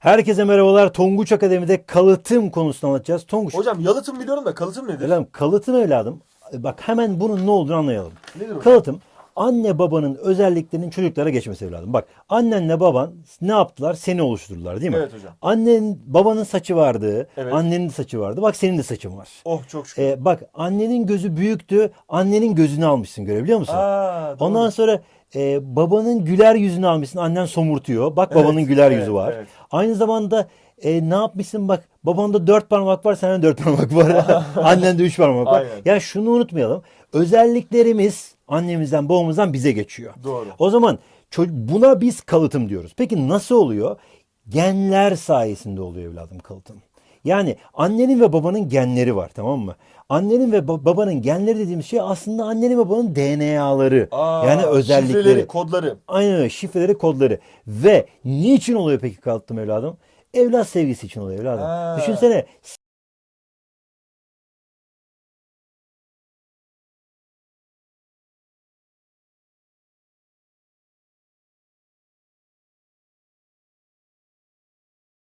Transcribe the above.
Herkese merhabalar. Tonguç Akademi'de kalıtım konusunu anlatacağız. Tonguç, Hocam yalıtım biliyorum da kalıtım nedir? evladım kalıtım evladım. Bak hemen bunun ne olduğunu anlayalım. Nedir hocam? Kalıtım anne babanın özelliklerinin çocuklara geçmesi evladım. Bak annenle baban ne yaptılar? Seni oluşturdular değil mi? Evet hocam. Annen babanın saçı vardı. Evet. Annenin de saçı vardı. Bak senin de saçın var. Oh çok şükür. Ee, bak annenin gözü büyüktü. Annenin gözünü almışsın görebiliyor musun? Aa, doğru. Ondan sonra e, babanın güler yüzünü almışsın. Annen somurtuyor. Bak babanın Evet, güler evet, yüzü var. evet. Aynı zamanda e, ne yapmışsın bak babanda dört parmak var sende dört parmak var. Annende üç parmak var. Aynen. Ya şunu unutmayalım. Özelliklerimiz annemizden babamızdan bize geçiyor. Doğru. O zaman buna biz kalıtım diyoruz. Peki nasıl oluyor? Genler sayesinde oluyor evladım kalıtım. Yani annenin ve babanın genleri var tamam mı? Annenin ve ba- babanın genleri dediğimiz şey aslında annenin ve babanın DNA'ları. Aa, yani özellikleri. Şifreleri, kodları. Aynen öyle şifreleri, kodları. Ve niçin oluyor peki kalıtım evladım? Evlat sevgisi için oluyor evladım. Ha. Düşünsene